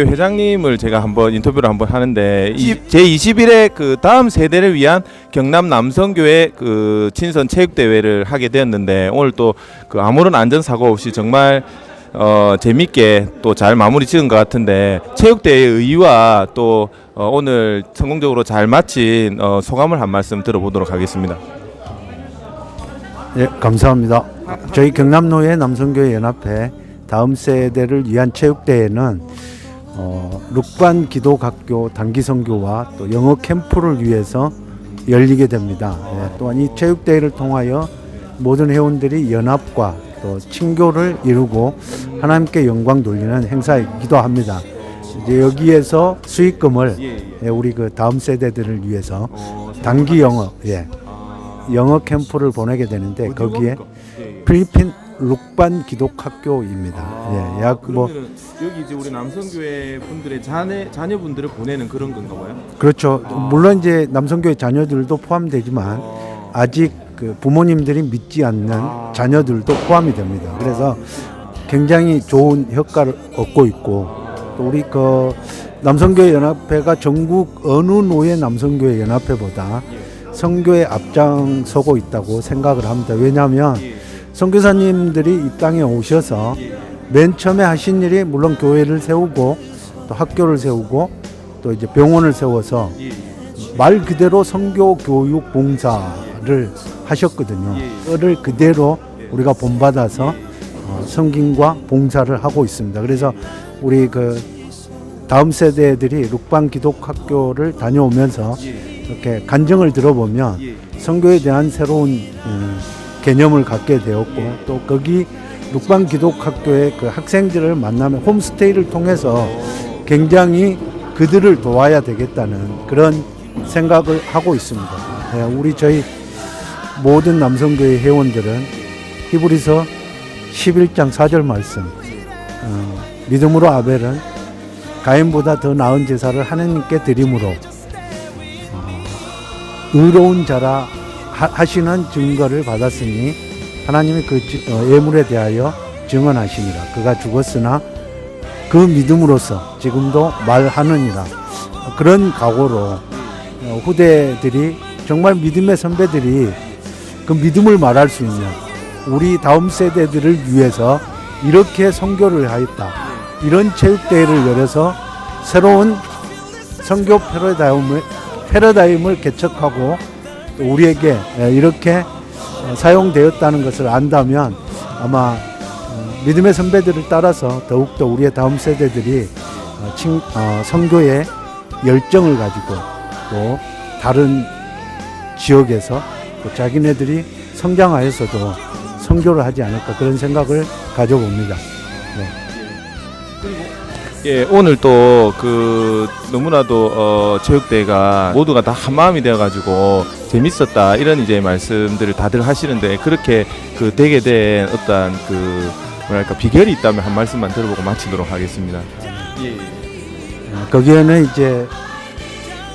회장님을 제가 한번 인터뷰를 한번 하는데 제 21회 그 다음 세대를 위한 경남 남성교회 그 친선 체육 대회를 하게 되었는데 오늘 또 그 아무런 안전 사고 없이 정말 어 재밌게 또 잘 마무리 지은 것 같은데 체육 대회 의의와 또 어, 오늘 성공적으로 잘 마친 어, 소감을 한 말씀 들어보도록 하겠습니다. 예, 감사합니다. 저희 경남노예 남성교회 연합회 다음 세대를 위한 체육대회는 어, 룩반 기도학교 단기 선교와 또 영어 캠프를 위해서 열리게 됩니다. 예, 또한 이 체육대회를 통하여 모든 회원들이 연합과 또 친교를 이루고 하나님께 영광 돌리는 행사이기도 합니다. 이제 여기에서 수익금을 예, 우리 그 다음 세대들을 위해서 단기 영어 예, 영어 캠프를 보내게 되는데 거기에 필리핀 룩반 기독학교입니다. 예, 약뭐 여기 이제 우리 남성교회 분들의 자녀 자녀분들을 보내는 그런 건가 봐요. 그렇죠. 물론 이제 남성교회 자녀들도 포함되지만 아 직 그 부모님들이 믿지 않는 자녀들도 포함이 됩니다. 그래서 굉장히 좋은 효과를 얻고 있고 또 우리 그 남성교회 연합회가 전국 어느 노예 남성교회 연합회보다 선교에 앞장서고 있다고 생각을 합니다. 왜냐하면 선교사님들이 이 땅에 오셔서 맨 처음에 하신 일이 물론 교회를 세우고 또 학교를 세우고 또 이제 병원을 세워서 말 그대로 선교 교육 봉사를 하셨거든요. 그를 그대로 우리가 본받아서 어, 섬김과 봉사를 하고 있습니다. 그래서 우리 그 다음 세대들이 룩방 기독학교를 다녀오면서 이렇게 간증을 들어보면 선교에 대한 새로운 음, 개념을 갖게 되었고 또 거기 룩방 기독학교의 그 학생들을 만나면 홈스테이를 통해서 굉장히 그들을 도와야 되겠다는 그런 생각을 하고 있습니다. 예, 우리 저희 모든 남성교회 회원들은 히브리서 11장 4절 말씀 어, 믿음으로 아벨은 가인보다 더 나은 제사를 하나님께 드림으로 어, 의로운 자라 하- 하시는 증거를 받았으니 하나님이 그 지- 어, 예물에 대하여 증언하시니라 그가 죽었으나 그 믿음으로서 지금도 말하느니라 그런 각오로 어, 후대들이 정말 믿음의 선배들이 그 믿음을 말할 수 있는 우리 다음 세대들을 위해서 이렇게 선교를 하였다. 이런 체육대회를 열어서 새로운 선교 패러다임을, 패러다임을 개척하고 또 우리에게 예, 이렇게 어, 사용되었다는 것을 안다면 아마 어, 믿음의 선배들을 따라서 더욱더 우리의 다음 세대들이 어, 친, 어, 열정을 가지고 또 다른 지역에서 또 자기네들이 성장하여서도 선교를 하지 않을까 그런 생각을 가져봅니다. 예, 오늘 또 그 너무나도 어, 체육대회가 모두가 다 한 마음이 되어가지고 재밌었다 이런 이제 말씀들을 다들 하시는데 그렇게 그 되게 된 어떤 그 뭐랄까 비결이 있다면 한 말씀만 들어보고 마치도록 하겠습니다. 예. 어, 거기에는 이제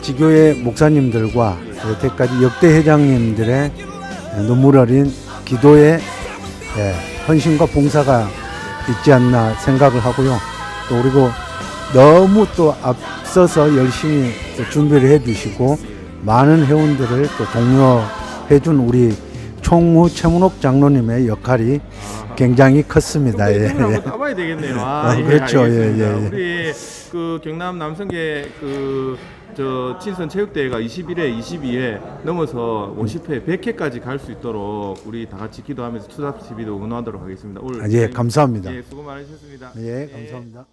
지교회 목사님들과 여태까지 역대 회장님들의 눈물 어린 기도의 예, 헌신과 봉사가 있지 않나 생각을 하고요. 또 그리고 너무 또 앞서서 열심히 또 준비를 해주시고 많은 회원들을 또 독려해준 우리 총무 최문옥 장로님의 역할이 굉장히 컸습니다. 예, 한번 예. 따봐야 되겠네요. 아, 그렇죠. 예. 예, 예. 우리 그 경남 남성계 그 저 친선 체육대회가 21회, 22회 넘어서 50회, 100회까지 갈 수 있도록 우리 다 같이 기도하면서 투잡 TV도 응원하도록 하겠습니다. 오늘 아, 예, 감사합니다. 예, 수고 많으셨습니다. 예, 감사합니다.